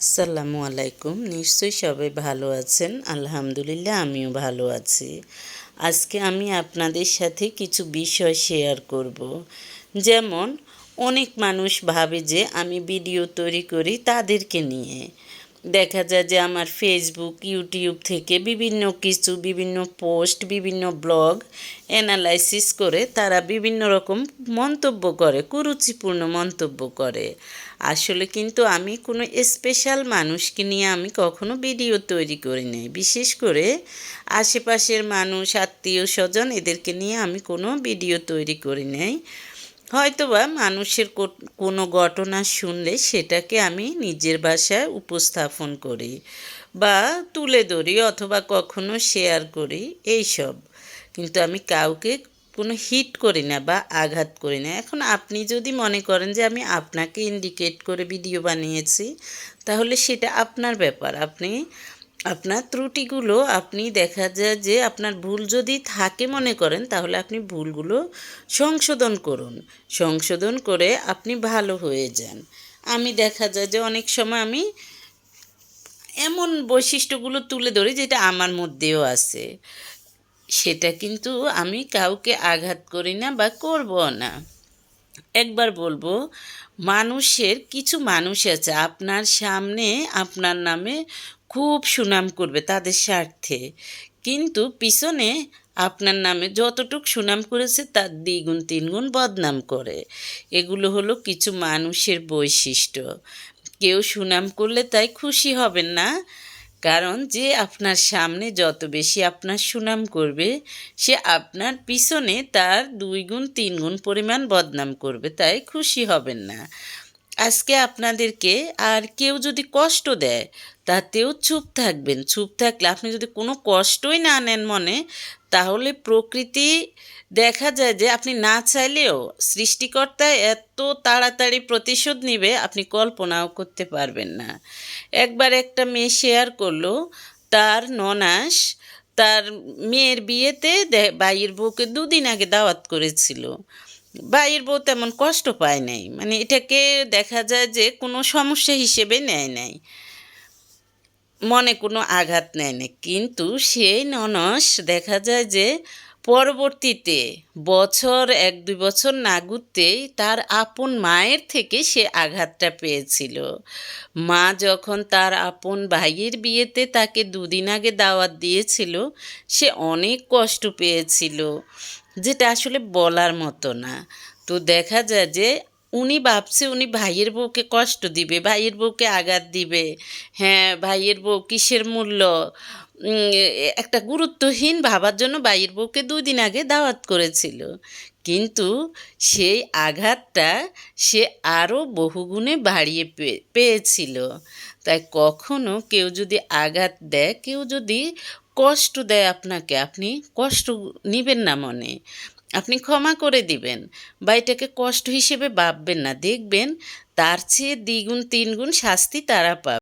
আসসালামু আলাইকুম। নিশ্চয়ই সবাই ভালো আছেন। আলহামদুলিল্লাহ, আমিও ভালো আছি। আজকে আমি আপনাদের সাথে কিছু বিষয় শেয়ার করব। যেমন, অনেক মানুষ ভাবে যে আমি ভিডিও তৈরি করি তাদেরকে নিয়ে। দেখা যায় যে আমার ফেসবুক ইউটিউব থেকে বিভিন্ন কিছু, বিভিন্ন পোস্ট বিভিন্ন ব্লগ অ্যানালাইসিস করে তারা বিভিন্ন রকম মন্তব্য করে, কুরুচিপূর্ণ মন্তব্য করে। আসলে কিন্তু আমি কোনো স্পেশাল মানুষকে নিয়ে আমি কখনো ভিডিও তৈরি করি নাই। বিশেষ করে আশেপাশের মানুষ আত্মীয় স্বজন এদেরকে নিয়ে আমি কোনো ভিডিও তৈরি করি নাই। হয়তোবা মানুষের কোনো ঘটনা শুনলে সেটাকে আমি নিজের ভাষায় উপস্থাপন করি বা তুলে ধরি অথবা কখনো শেয়ার করি, এইসব। কিন্তু আমি কাউকে কোনো হিট করি না বা আঘাত করি না। এখন আপনি যদি মনে করেন যে আমি আপনাকে ইন্ডিকেট করে ভিডিও বানিয়েছি, তাহলে সেটা আপনার ব্যাপার। আপনি আপনার ত্রুটিগুলো আপনি দেখা যায় যে আপনার ভুল যদি থাকে মনে করেন, তাহলে আপনি ভুলগুলো সংশোধন করুন। সংশোধন করে আপনি ভালো হয়ে যান। আমি দেখা যায় যে অনেক সময় আমি এমন বৈশিষ্ট্যগুলো তুলে ধরি যেটা আমার মধ্যেও আছে। সেটা কিন্তু আমি কাউকে আঘাত করি না বা করব না। একবার বলব, মানুষের কিছু মানুষ আছে আপনার সামনে আপনার নামে খুব সুনাম করবে তাদের স্বার্থে। কিন্তু পিছনে আপনার নামে যতটুক সুনাম করেছে তার দ্বিগুণ, তিনগুণ বদনাম করে। এগুলো হলো কিছু মানুষের বৈশিষ্ট্য। কেউ সুনাম করলে তাই খুশি হবেন না। কারণ যে আপনার সামনে যত বেশি আপনার সুনাম করবে, সে আপনার পিছনে তার দুই গুণ, তিন গুণ পরিমাণ বদনাম করবে, তাই খুশি হবেন না। আজকে আপনাদেরকে আর কেউ যদি কষ্ট দেয়, তাতেও চুপ থাকবেন। চুপ থাকলে আপনি যদি কোনো কষ্টই না নেন মনে, তাহলে প্রকৃতি দেখা যায় যে আপনি না চাইলেও সৃষ্টিকর্তা এত তাড়াতাড়ি প্রতিশোধ নিবে, আপনি কল্পনাও করতে পারবেন না। একবার একটা মেয়ে শেয়ার করল, তার ননাস তার মেয়ের বিয়েতে বাইয়ের বউকে দুদিন আগে দাওয়াত করেছিল। বাইয়ের বউ তেমন কষ্ট পায় নাই। মানে এটাকে দেখা যায় যে কোনো সমস্যা হিসেবে নেয় নাই। মনে কোনো আঘাত নেয় না কিন্তু সেই ননস দেখা যায় যে পরবর্তীতে বছর, এক, দুই বছর না ঘুরতেই তার আপন মায়ের থেকে সে আঘাতটা পেয়েছিল। মা যখন তার আপন ভাইয়ের বিয়েতে তাকে দুদিন আগে দাওয়াত দিয়েছিল, সে অনেক কষ্ট পেয়েছিল। যেটা আসলে বলার মতো না। তো দেখা যায় যে উনি ভাবছে, উনি ভাইয়ের বউকে কষ্ট দিবে, ভাইয়ের বউকে আঘাত দিবে। হ্যাঁ ভাইয়ের বউ কিসের মূল্য? একটা গুরুত্বহীন ভাবার জন্য ভাইয়ের বউকে দুই দিন আগে দাওয়াত করেছিল। কিন্তু সেই আঘাতটা সে আরও বহুগুণে বাড়িয়ে পেয়েছিল। তাই কখনো কেউ যদি আঘাত দেয়, কেউ যদি কষ্ট দেয় আপনাকে, আপনি কষ্ট নিবেন না মনে। আপনি ক্ষমা করে দিবেন, বা এটাকে কষ্ট হিসেবে ভাববেন না। দেখবেন তার চেয়ে দ্বিগুণ, তিনগুণ শাস্তি তারা পাবে।